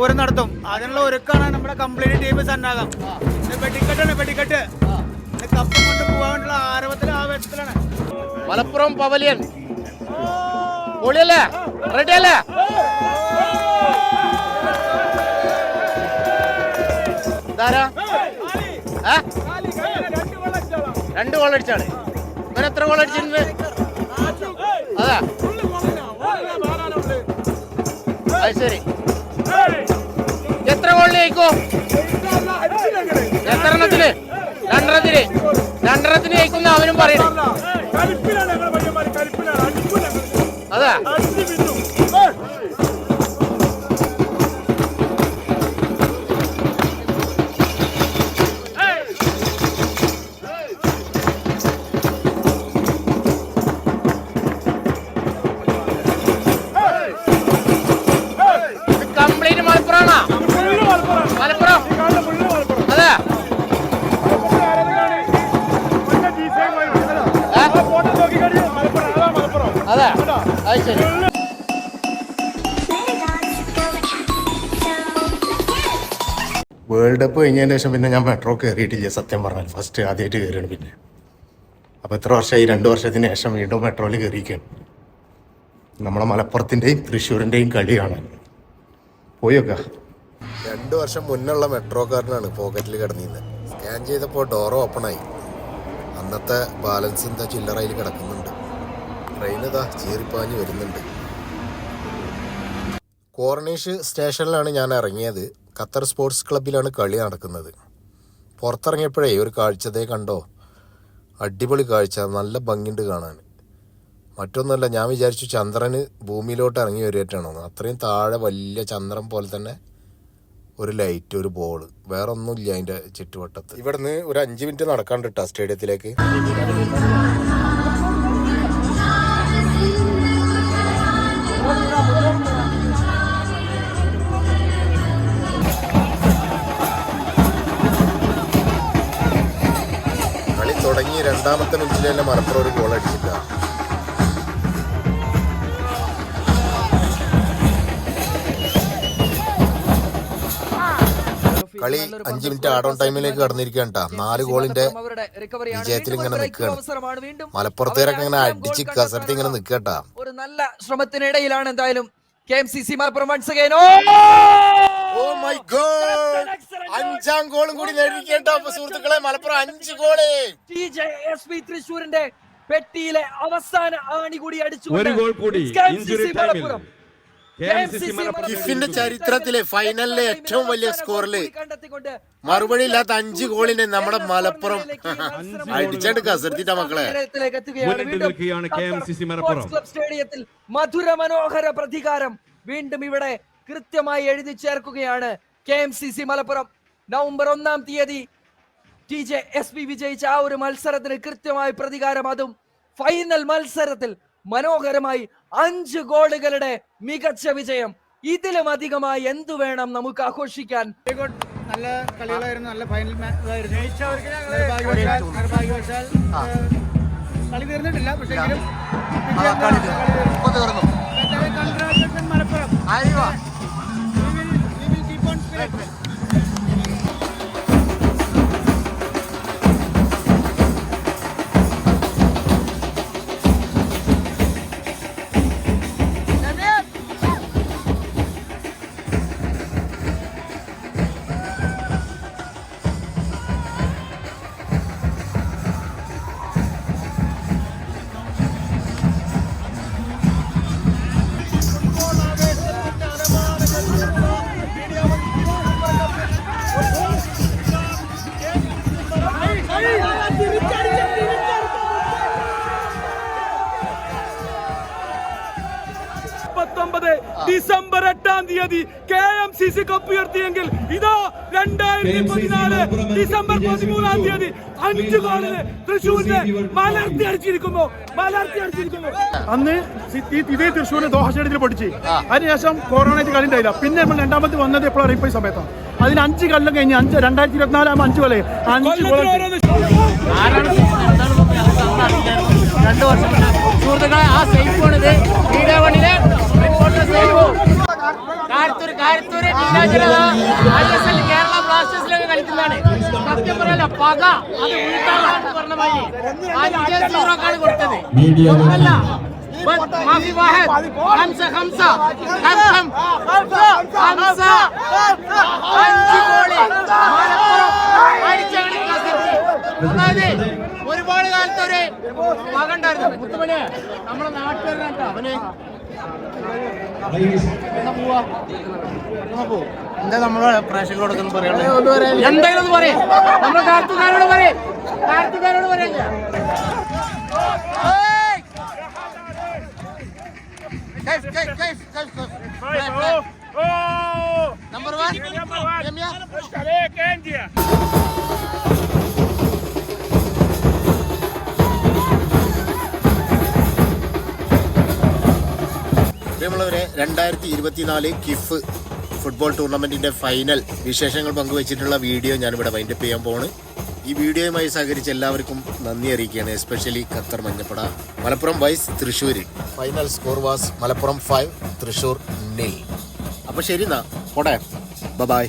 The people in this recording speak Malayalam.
പൂരം നടത്തും അതിനുള്ള ഒരുക്കാണ് നമ്മുടെ കംപ്ലീറ്റ് ടീം സന്നാഹം. വെടിക്കെട്ടാണ് വെടിക്കെട്ട്. കപ്പം കൊണ്ട് പോകാനുള്ള ആരവത്തിലും ആവേശത്തിലാണ്. മലപ്പുറം പവലിയൻ. പൊളിയല്ലേ? റെഡി അല്ലേ ഇതാരാ? രണ്ട് ഗോൾ അടിച്ചാണ്. ഇവൻ എത്ര ഗോൾ അടിച്ചിട്ടുണ്ട് അതാ. അത് ശരി. എത്ര ഗോളിന് ജയിക്കോ? എത്ര എണ്ണത്തിന് രണ്ടെണ്ണത്തിന്. രണ്ടെണ്ണത്തിന് ജയിക്കുന്ന അവനും പറയണം. അതെ അത് ശരി. വേൾഡ് കപ്പ് കഴിഞ്ഞതിന് ശേഷം പിന്നെ ഞാൻ മെട്രോ കയറിയിട്ടില്ല സത്യം പറഞ്ഞാൽ. ഫസ്റ്റ് ആദ്യമായിട്ട് കയറിയാണ് പിന്നെ. അപ്പോൾ എത്ര വർഷമായി രണ്ട് വർഷത്തിന് ശേഷം വീണ്ടും മെട്രോയിൽ കയറിയിരിക്കുകയാണ്. നമ്മളെ മലപ്പുറത്തിന്റെയും തൃശ്ശൂരിന്റെയും കളിയാണ് പോയൊക്ക രണ്ട് വർഷം മുന്നുള്ള മെട്രോ മെട്രോക്കാരനാണ് പോക്കറ്റിൽ കിടന്നിരുന്നത്. സ്കാൻ ചെയ്തപ്പോൾ ഡോർ ഓപ്പൺ ആയി. അന്നത്തെ ബാലൻസ് എന്താ ചില്ലറയിൽ കിടക്കുന്നുണ്ട് ട്രെയിൻ ഇതാ ചീറിപ്പാഞ്ഞ് വരുന്നുണ്ട്. കോർണീഷ് സ്റ്റേഷനിലാണ് ഞാൻ ഇറങ്ങിയത്. ഖത്തർ സ്പോർട്സ് ക്ലബ്ബിലാണ് കളി നടക്കുന്നത്. പുറത്തിറങ്ങിയപ്പോഴേ ഒരു കാഴ്ചതേ കണ്ടോ? അടിപൊളി കാഴ്ച നല്ല ഭംഗിയുണ്ട് കാണാൻ. മറ്റൊന്നുമല്ല ഞാൻ വിചാരിച്ചു ചന്ദ്രന് ഭൂമിയിലോട്ട് ഇറങ്ങി വരികയായിട്ടാണോ? അത്രയും താഴെ വലിയ ചന്ദ്രൻ പോലെ തന്നെ ഒരു ലൈറ്റ് ഒരു ബോൾ. വേറെ ഒന്നുമില്ല അതിന്റെ ചുറ്റുവട്ടത്ത്. ഇവിടുന്ന് ഒരു അഞ്ച് മിനിറ്റ് നടക്കാണ്ട് കേട്ടോ സ്റ്റേഡിയത്തിലേക്ക്. രണ്ടാമത്തെ മിനിറ്റിൽ തന്നെ മലപ്പുറം ഒരു ഗോൾ അടിച്ചില്ല. കളി അഞ്ചു മിനിറ്റ് ആഡ് ഓൺ ടൈമിലേക്ക് കടന്നിരിക്കുകയാണ് കേട്ടോ. നാല് ഗോളിന്റെ വിജയത്തിൽ ഇങ്ങനെ നിൽക്കുകയാണ്. മലപ്പുറത്തേരൊക്കെ ഇങ്ങനെ അടിച്ച് കസരത്തി ഇങ്ങനെ നിൽക്കട്ടാ ഒരു നല്ല ശ്രമത്തിനിടയിലാണ് എന്തായാലും K M C C Malappuram once again oh! Oh my god അഞ്ചാം ഗോളും കൂടി നേടിയിരിക്കേണ്ട സുഹൃത്തുക്കളെ. മലപ്പുറം അഞ്ച് goal. T J S P തൃശൂരിന്റെ പെട്ടിയിലെ അവസാന ആണി കൂടി അടിച്ചു ഒരു ഗോൾ കൂടി മലപ്പുറം. കിഫിന്റെ ചരിത്രത്തിലെ ഫൈനലിലെ ഏറ്റവും വലിയ സ്കോറിൽ മറുപടി ഇല്ലാത്ത അഞ്ച് ഗോളിനെ നമ്മുടെ മലപ്പുറം അടിച്ചാണ്ട് ശ്രദ്ധിച്ച മക്കളെ. സ്റ്റേഡിയത്തിൽ മധുര മനോഹര പ്രതികാരം വീണ്ടും ഇവിടെ കൃത്യമായി എഴുതി ചേർക്കുകയാണ് K M C C Malappuram. November ഒന്നാം തീയതി ടി ജെ എസ് പി വിജയിച്ച ആ ഒരു മത്സരത്തിന് കൃത്യമായ പ്രതികാരം അതും. ഫൈനൽ മത്സരത്തിൽ മനോഹരമായി അഞ്ച് ഗോളുകളുടെ മികച്ച വിജയം. ഇതിലും അധികമായി എന്തു വേണം നമുക്ക് ആഘോഷിക്കാൻ? ഗുഡ് നല്ല കളികളായിരുന്നു നല്ല ഫൈനൽ നിർഭാഗ്യവശാൽ കളി തീർന്നിട്ടില്ല. പക്ഷേ മലപ്പുറം പത്തൊമ്പത് ഡിസംബർ എട്ടാം തീയതി K M C C cup ഉയർത്തിയെങ്കിൽ ഇതാ രണ്ടായിരത്തി പതിനാല് ഡിസംബർ പതിമൂന്നാം തീയതി അഞ്ചു ഗോളിന് തൃശ്ശൂരിനെ മലർത്തി അടിച്ചിരിക്കുന്നു മലർത്തി അടിച്ചിരിക്കുന്നു അന്ന് ഈ ഇതേ തൃശ്ശൂരിനെ ദോഹ സ്റ്റേഡിയത്തിൽ പൊടിച്ച് അതിനുശേഷം കൊറോണയ്ക്ക് കളി ഉണ്ടായില്ല. പിന്നെ നമ്മൾ രണ്ടാമത് വന്നത് എപ്പോഴാണ് ഇപ്പോൾ ഈ സമയത്താണ് അതിന് അഞ്ച് കൊല്ലം കഴിഞ്ഞ് അഞ്ച് രണ്ടായിരത്തി ഇരുപത്തിനാലാകുമ്പോൾ അഞ്ച് കൊല്ലം അഞ്ച് ഗോൾ സേഫ് ഐ എസ് കാര്യത്തൂര് കേരള ബ്ലാസ്റ്റേഴ്സിലൊക്കെ കളിക്കുന്നതാണ്. സത്യം പറയല്ല പക അത് വീട്ടാളാണെന്ന് പറഞ്ഞ മാതിരി. അഞ്ച് സീറോക്കാണ് കൊടുത്തത്. ഒന്നല്ല ബസ് മാഫി വാഹിദ് ഹംസ ഹംസ ഹംസം. ഹംസ അഞ്ച് ഗോൾ. കസർത്തി. അതായത് ഒരുപാട് കാലത്ത് ഒരു മക ഉണ്ടായിരുന്നു. മുത്തുമണിയെ നമ്മളെ നാട്ടുകാരനാട്ടോ അവന്. എന്താ നമ്മളെ പ്രേക്ഷകരോട് പറയാനുള്ളത് എന്തായാലും ഒന്ന് പറയും നമ്മളെ കാർത്തുകാരോട് പറയും കാർത്തുകാരോട് പറയാം നമ്പർ വൺ പ്രിയമുള്ളവരെ രണ്ടായിരത്തി ഇരുപത്തിനാല് കിഫ് ഫുട്ബോൾ ടൂർണമെന്റിന്റെ ഫൈനൽ വിശേഷങ്ങൾ പങ്കുവച്ചിട്ടുള്ള വീഡിയോ ഞാനിവിടെ വൈൻഡപ്പ് ചെയ്യാൻ പോണ് ഈ വീഡിയോയുമായി സഹകരിച്ച എല്ലാവർക്കും നന്ദി അറിയിക്കുകയാണ്. Especially Qatar Manjappada. Malappuram vs Thrissur final score was Malappuram five Thrissur nine അപ്പോൾ ശരി എന്നാ. പോട്ടെ. ബൈ